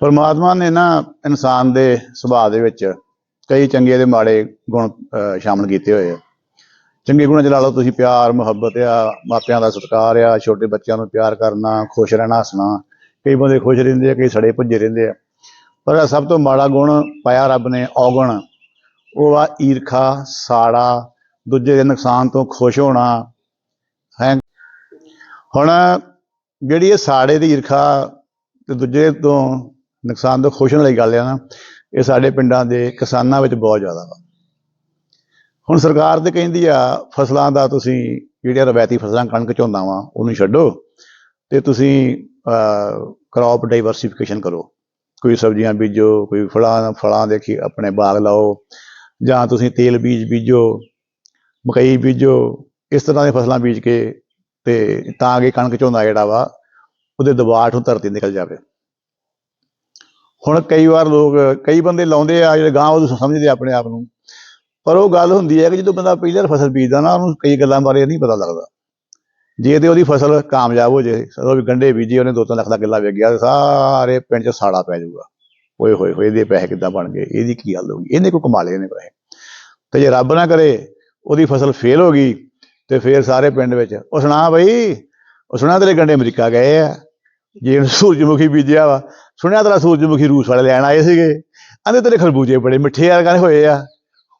ਪਰਮਾਤਮਾ ਨੇ ਨਾ ਇਨਸਾਨ ਦੇ ਸੁਭਾਅ ਦੇ ਵਿੱਚ ਕਈ ਚੰਗੇ ਤੇ ਮਾੜੇ ਗੁਣ ਅਹ, ਸ਼ਾਮਲ ਕੀਤੇ ਹੋਏ ਆ। ਚੰਗੇ ਗੁਣਾਂ ਚ ਲਾ ਲਓ ਤੁਸੀਂ ਪਿਆਰ ਮੁਹੱਬਤ ਆ ਮਾਪਿਆਂ ਦਾ ਸਤਿਕਾਰ ਆ ਛੋਟੇ ਬੱਚਿਆਂ ਨੂੰ ਪਿਆਰ ਕਰਨਾ ਖੁਸ਼ ਰਹਿਣਾ ਹੱਸਣਾ। ਕਈ ਬੰਦੇ ਖੁਸ਼ ਰਹਿੰਦੇ ਆ ਕਈ ਸੜੇ ਭੁੱਜੇ ਰਹਿੰਦੇ ਆ। ਪਰ ਸਭ ਤੋਂ ਮਾੜਾ ਗੁਣ ਪਾਇਆ ਰੱਬ ਨੇ ਔਗਣ। ਉਹ ਆ ਈਰਖਾ ਸਾੜਾ ਦੂਜੇ ਦੇ ਨੁਕਸਾਨ ਤੋਂ ਖੁਸ਼ ਹੋਣਾ। ਹੈ? ਹੁਣ ਜਿਹੜੀ ਇਹ ਸਾੜੇ ਦੀ ਈਰਖਾ ਤੇ ਦੂਜੇ ਤੋਂ ਨੁਕਸਾਨ ਤੋਂ ਖੁਸ਼ਣ ਹੋਣ ਵਾਲੀ ਗੱਲ ਆ ਨਾ, ਇਹ ਸਾਡੇ ਪਿੰਡਾਂ ਦੇ ਕਿਸਾਨਾਂ ਵਿੱਚ ਬਹੁਤ ਜ਼ਿਆਦਾ ਵਾ। ਹੁਣ ਸਰਕਾਰ ਤੇ ਕਹਿੰਦੀ ਆ, ਫਸਲਾਂ ਦਾ ਤੁਸੀਂ ਜਿਹੜੀਆਂ ਰਵਾਇਤੀ ਫਸਲਾਂ ਕਣਕ ਝੋਨਾ ਵਾ, ਉਹਨੂੰ ਛੱਡੋ ਤੇ ਤੁਸੀਂ ਕ੍ਰੌਪ ਡਾਈਵਰਸਿਫਿਕੇਸ਼ਨ ਕਰੋ। ਕੋਈ ਸਬਜ਼ੀਆਂ ਬੀਜੋ, ਕੋਈ ਫਲਾਂ ਫਲਾਂ ਦੇ ਖੇ- ਆਪਣੇ ਬਾਗ ਲਾਓ, ਜਾਂ ਤੁਸੀਂ ਤੇਲ ਬੀਜ ਬੀਜੋ, ਮਕਈ ਬੀਜੋ, ਇਸ ਤਰ੍ਹਾਂ ਦੀਆਂ ਫਸਲਾਂ ਬੀਜ ਕੇ ਤੇ ਤਾਂ ਕਿ ਕਣਕ ਝੋਨਾ ਜਿਹੜਾ ਵਾ, ਉਹਦੇ ਦਬਾਅ ਤੋਂ ਧਰਤੀ ਨਿਕਲ ਜਾਵੇ। ਹੁਣ ਕਈ ਵਾਰ ਲੋਕ, ਕਈ ਬੰਦੇ ਲਾਉਂਦੇ ਆ, ਜਿਹੜੇ ਗਾਂ ਉਹ ਸਮਝਦੇ ਆਪਣੇ ਆਪ ਨੂੰ। ਪਰ ਉਹ ਗੱਲ ਹੁੰਦੀ ਹੈ ਕਿ ਜਦੋਂ ਬੰਦਾ ਪਹਿਲੀ ਵਾਰ ਫਸਲ ਬੀਜਦਾ ਨਾ, ਉਹਨੂੰ ਕਈ ਗੱਲਾਂ ਬਾਰੇ ਨਹੀਂ ਪਤਾ ਲੱਗਦਾ। ਜੇ ਤੇ ਉਹਦੀ ਫਸਲ ਕਾਮਯਾਬ ਹੋ ਜੇ ਉਹ ਵੀ ਗੰਢੇ ਬੀਜੇ, ਉਹਨੇ ਦੋ ਤਿੰਨ ਲੱਖ ਦਾ ਕਿੱਲਾ ਵਿਕ ਗਿਆ ਸਾਰੇ ਪਿੰਡ 'ਚ ਸਾੜਾ ਪੈ ਜਾਊਗਾ। ਓਏ ਹੋਏ ਹੋਏ, ਇਹਦੇ ਪੈਸੇ ਕਿੱਦਾਂ ਬਣ ਗਏ? ਇਹਦੀ ਕੀ ਗੱਲ ਹੋ ਗਈ ਇਹਨੇ ਕੋ ਕਮਾ ਲਏ ਨੇ ਪੈਸੇ? ਤੇ ਜੇ ਰੱਬ ਨਾ ਕਰੇ, ਉਹਦੀ ਫਸਲ ਫੇਲ ਹੋ ਗਈ, ਤੇ ਫੇਰ ਸਾਰੇ ਪਿੰਡ ਵਿੱਚ, ਉਹ ਸੁਣਾ ਬਈ, ਉਹ ਸੁਣਾ ਤੇਰੇ ਗੰਡੇ ਅਮਰੀਕਾ ਗਏ ਆ। ਜੇ ਸੂਰਜਮੁਖੀ ਬੀਜਿਆ ਵਾ, ਸੁਣਿਆ ਤੇਰਾ ਸੂਰਜਮੁਖੀ ਰੂਸ ਵਾਲੇ ਲੈਣ ਆਏ ਸੀਗੇ? ਕਹਿੰਦੇ ਤੇਰੇ ਖਰਬੂਜੇ ਬੜੇ ਮਿੱਠੇ ਆ ਕਹਿੰਦੇ ਹੋਏ ਆ।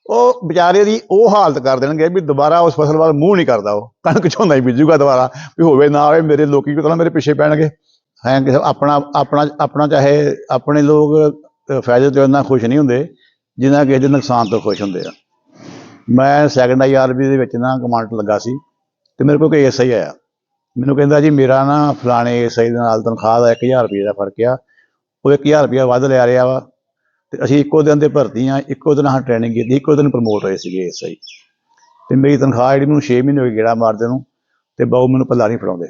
ਉਹ ਵਿਚਾਰੇ ਦੀ ਉਹ ਹਾਲਤ ਕਰ ਦੇਣਗੇ ਵੀ ਦੁਬਾਰਾ ਉਸ ਫਸਲ ਵੱਲ ਮੂੰਹ ਨਹੀਂ ਕਰਦਾ ਉਹ। ਕਣਕ ਝੋਨਾ ਹੀ ਬੀਜੂਗਾ ਦੁਬਾਰਾ, ਵੀ ਹੋਵੇ ਨਾ ਹੋਵੇ ਮੇਰੇ ਲੋਕੀ ਕਿਤਨਾ ਮੇਰੇ ਪਿੱਛੇ ਪੈਣਗੇ। ਹੈ ਕਿ ਆਪਣਾ ਆਪਣਾ ਆਪਣਾ ਚਾਹੇ ਆਪਣੇ ਲੋਕ ਫਾਇਦੇ ਤੋਂ ਇੰਨਾ ਖੁਸ਼ ਨਹੀਂ ਹੁੰਦੇ, ਜਿੰਨਾ ਕਿਸੇ ਦੇ ਨੁਕਸਾਨ ਤੋਂ ਖੁਸ਼ ਹੁੰਦੇ ਆ। ਮੈਂ ਸੈਕੰਡ ਆਈਆਰਬੀ ਦੇ ਵਿੱਚ ਨਾ ਕਮਾਂਡ ਲੱਗਾ ਸੀ, ਤੇ ਮੇਰੇ ਕੋਲ ਕੋਈ ਐਸਆਈ ਆਇਆ। ਮੈਨੂੰ ਕਹਿੰਦਾ ਜੀ, ਮੇਰਾ ਨਾ ਫਲਾਣੇ ਐਸਆਈ ਦੇ ਨਾਲ ਤਨਖਾਹ ਦਾ 1000 ਰੁਪਏ ਦਾ ਫ਼ਰਕ ਆ। ਉਹ 1000 ਰੁਪਏ ਵੱਧ ਲੈ ਰਿਹਾ ਵਾ ਤੇ ਅਸੀਂ ਇੱਕੋ ਦਿਨ ਦੇ ਭਰਤੀ ਆ, ਇੱਕੋ ਦਿਨ ਹਾਂ ਟ੍ਰੇਨਿੰਗ ਕੀਤੀ, ਇੱਕੋ ਦਿਨ ਪ੍ਰਮੋਟ ਹੋਏ ਸੀਗੇ ਐਸਆਈ ਤੇ ਮੇਰੀ ਤਨਖਾਹ ਜਿਹੜੀ ਮੈਨੂੰ 6 ਮਹੀਨੇ ਹੋ ਗਏ ਗੇੜਾ ਮਾਰਦੇ ਨੂੰ ਤੇ ਬਾਊ ਮੈਨੂੰ ਪੱਲਾ ਨਹੀਂ ਫੜਾਉਂਦੇ।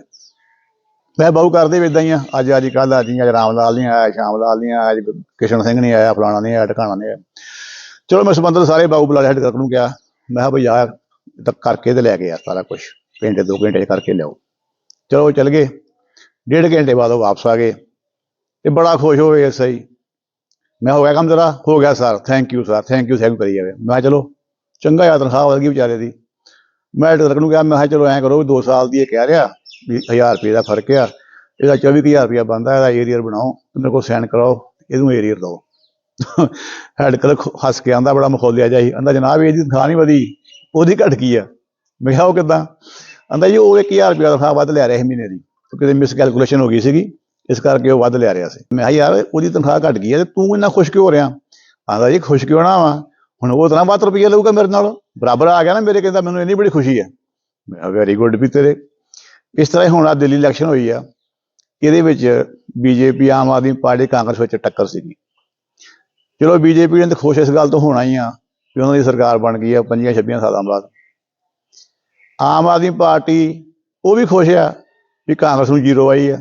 ਮੈਂ ਬਾਊ ਕਰਦੇ ਵੀ ਇਦਾਂ ਹੀ ਆ, ਅੱਜ ਅੱਜ ਕੱਲ ਜੀ ਅੱਜ ਰਾਮ ਲਾਲ ਨਹੀਂ ਆਇਆ ਸ਼ਾਮ ਲਾਲ ਨਹੀਂ ਆਇਆ, ਅੱਜ ਕਿਸ਼ਨ ਸਿੰਘ ਨਹੀਂ ਆਇਆ, ਫਲਾਣਾ ਨਹੀਂ ਆਇਆ ਟਿਕਾਣਾ ਨਹੀਂ ਆਇਆ। ਚਲੋ ਮੈਂ ਸੰਬੰਧਤ ਸਾਰੇ ਬਾਊ ਬੁਲਾ ਲਿਆ ਹੈਡ ਕਲਰਕ ਨੂੰ ਕਿਹਾ, ਮੈਂ ਕਿਹਾ ਬਈ ਆ ਕਰਕੇ ਤੇ ਲੈ ਕੇ ਆ ਸਾਰਾ ਕੁਝ ਘੰਟੇ ਦੋ ਘੰਟੇ 'ਚ ਕਰਕੇ ਲਿਆਓ। ਚਲੋ ਉਹ ਚਲ ਗਏ। ਡੇਢ ਘੰਟੇ ਬਾਅਦ ਉਹ ਵਾਪਸ ਆ ਗਏ ਤੇ ਬੜਾ ਖੁਸ਼ ਹੋ ਹੋਏ ਸਹੀ। ਮੈਂ ਹੋ ਗਿਆ ਕੰਮ ਜਰਾ ਹੋ ਗਿਆ sir. Thank you sir. Thank you thank ਕਰੀ ਜਾਵੇ। ਮੈਂ ਕਿਹਾ ਚਲੋ, ਚੰਗਾ ਯਾਰ ਤਨਖਾਹ ਵਧ ਗਈ ਵਿਚਾਰੇ ਦੀ। ਮੈਂ ਡਾਕਟਰ ਨੂੰ ਕਿਹਾ, ਮੈਂ ਕਿਹਾ ਚਲੋ ਐਂ ਕਰੋ ਵੀ 2 ਸਾਲ ਦੀ ਇਹ ਕਹਿ ਰਿਹਾ ਵੀ 1000 ਰੁਪਏ ਦਾ ਫ਼ਰਕ ਆ, ਇਹਦਾ 24000 ਰੁਪਇਆ ਬੰਦਾ ਇਹਦਾ ਏਰੀਅਰ ਬਣਾਓ, ਮੇਰੇ ਕੋਲ ਸਾਈਨ ਕਰਾਓ, ਇਹਨੂੰ ਏਰੀਅਰ ਦਿਓ। ਹੈਡ ਕਲਰ ਹੱਸ ਕੇ ਆਂਦਾ, ਬੜਾ ਮਖੌਲਿਆ ਜਾਈ ਆਂਦਾ, ਜਨਾਬ, ਇਹਦੀ ਤਨਖਾਹ ਨਹੀਂ ਵਧੀ, ਉਹਦੀ ਘਟ ਗਈ ਆ। ਮੈਂ ਕਿਹਾ, ਉਹ ਕਿਦਾਂ? ਆਂਦਾ ਜੀ, ਉਹ 1000 ਰੁਪਇਆ ਤਨਖਾਹ ਵੱਧ ਲਿਆ ਰਿਹਾ ਸੀ ਮਹੀਨੇ ਦੀ। ਕਿਤੇ ਮਿਸ ਕੈਲਕੂਲੇਸ਼ਨ ਹੋ ਗਈ ਸੀਗੀ, ਇਸ ਕਰਕੇ ਉਹ ਵੱਧ ਲਿਆ ਰਿਹਾ ਸੀ। ਮੈਂ ਕਿਹਾ, ਯਾਰ, ਉਹਦੀ ਤਨਖਾਹ ਘਟ ਗਈ ਹੈ ਤੇ ਤੂੰ ਇੰਨਾ ਖੁਸ਼ ਕਿਉਂ ਹੋ ਰਿਹਾ? ਆਂਦਾ ਜੀ, ਖੁਸ਼ ਕਿਉਂ ਨਾ ਵਾ? ਹੁਣ ਉਹ ਤਾਂ ਵੱਧ ਰੁਪਈਆ ਲਊਗਾ ਮੇਰੇ ਨਾਲ। ਬਰਾਬਰ ਆ ਗਿਆ ਨਾ ਮੇਰੇ, ਕਹਿੰਦਾ ਮੈਨੂੰ ਇੰਨੀ ਬੜੀ ਖੁਸ਼ੀ ਹੈ। ਮੈਂ ਵੈਰੀ ਗੁੱਡ ਵੀ ਤੇਰੇ। ਇਸ ਤਰ੍ਹਾਂ ਹੀ ਹੁਣ ਆ ਦਿੱਲੀ ਇਲੈਕਸ਼ਨ ਹੋਈ ਆ। ਇਹਦੇ ਵਿੱਚ BJP, Aam Aadmi party, Congress ਵਿੱਚ ਟੱਕਰ ਸੀਗੀ। ਚਲੋ, ਬੀਜੇਪੀ ਨੇ ਤਾਂ ਖੁਸ਼ ਇਸ ਗੱਲ ਤੋਂ ਹੋਣਾ ਹੀ ਆ ਕਿ ਉਹਨਾਂ ਦੀ ਸਰਕਾਰ ਬਣ ਗਈ ਆ 25 26 ਸਾਲਾਂ ਬਾਅਦ। ਆਮ ਆਦਮੀ ਪਾਰਟੀ, ਉਹ ਵੀ ਖੁਸ਼ ਆ ਵੀ ਕਾਂਗਰਸ ਨੂੰ ਜ਼ੀਰੋ ਆਈ ਆ।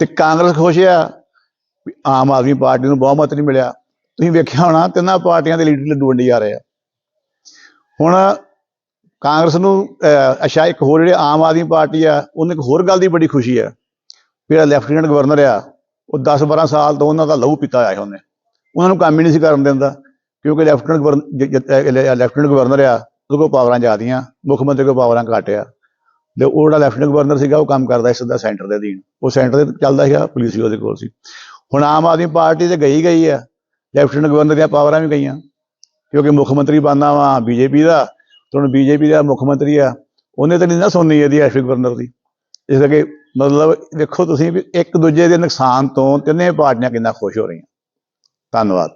ਤੇ ਕਾਂਗਰਸ ਖੁਸ਼ ਆ ਵੀ ਆਮ ਆਦਮੀ ਪਾਰਟੀ ਨੂੰ ਬਹੁਮਤ ਨਹੀਂ ਮਿਲਿਆ। ਤੁਸੀਂ ਵੇਖਿਆ ਹੋਣਾ, ਤਿੰਨਾਂ ਪਾਰਟੀਆਂ ਦੇ ਲੀਡਰ ਲੱਡੂ ਵੰਡੀ ਜਾ ਰਹੇ ਆ। ਹੁਣ ਕਾਂਗਰਸ ਨੂੰ ਅੱਛਾ, ਇੱਕ ਹੋਰ ਜਿਹੜੇ ਆਮ ਆਦਮੀ ਪਾਰਟੀ ਆ, ਉਹਨੂੰ ਇੱਕ ਹੋਰ ਗੱਲ ਦੀ ਬੜੀ ਖੁਸ਼ੀ ਆ ਵੀ ਜਿਹੜਾ ਲੈਫਟੀਨੈਂਟ ਗਵਰਨਰ ਆ, ਉਹ 10 12 ਸਾਲ ਤੋਂ ਉਹਨਾਂ ਦਾ ਲਹੂ ਪੀਤਾ ਆਇਆ ਉਹਨੇ। ਉਹਨਾਂ ਨੂੰ ਕੰਮ ਹੀ ਨਹੀਂ ਸੀ ਕਰਨ ਦਿੰਦਾ, ਕਿਉਂਕਿ ਲੈਫਟੀਨੈਂਟ ਗਵਰਨਰ ਲੈਫਟੀਨੈਂਟ ਗਵਰਨਰ ਆ ਉਹਦੇ ਕੋਲ ਪਾਵਰਾਂ ਜ਼ਿਆਦੀਆਂ, ਮੁੱਖ ਮੰਤਰੀ ਕੋਲ ਪਾਵਰਾਂ ਘੱਟ ਆ ਤੇ ਉਹ ਜਿਹੜਾ ਲੈਫਟੀਨੈਂਟ ਗਵਰਨਰ ਸੀਗਾ, ਉਹ ਕੰਮ ਕਰਦਾ ਸੀ ਸਿੱਧਾ ਸੈਂਟਰ ਦੇ ਅਧੀਨ। ਉਹ ਸੈਂਟਰ ਦੇ ਚੱਲਦਾ ਸੀਗਾ ਪੁਲਿਸ ਵੀ ਉਹਦੇ ਕੋਲ ਸੀ। ਹੁਣ ਆਮ ਆਦਮੀ ਪਾਰਟੀ ਤੇ ਗਈ ਗਈ ਆ ਲੈਫਟੀਨੈਂਟ ਗਵਰਨਰ ਦੀਆਂ ਪਾਵਰਾਂ ਵੀ ਗਈਆਂ। ਕਿਉਂਕਿ ਮੁੱਖ ਮੰਤਰੀ ਬਣਨਾ ਵਾ ਬੀਜੇਪੀ ਦਾ, ਤੇ ਹੁਣ ਬੀਜੇਪੀ ਦਾ ਮੁੱਖ ਮੰਤਰੀ ਆ, ਉਹਨੇ ਤਾਂ ਨਹੀਂ ਨਾ ਸੁਣਨੀ ਇਹਦੀ ਲੈਫਟੀਨੈਂਟ ਗਵਰਨਰ ਦੀ। ਇਸ ਕਰਕੇ ਮਤਲਬ ਦੇਖੋ ਤੁਸੀਂ ਵੀ ਇੱਕ ਦੂਜੇ ਦੇ ਨੁਕਸਾਨ ਤੋਂ ਤਿੰਨੇ ਪਾਰਟੀਆਂ ਕਿੰਨਾ ਖੁਸ਼ ਹੋ ਰਹੀਆਂ। ਧੰਨਵਾਦ।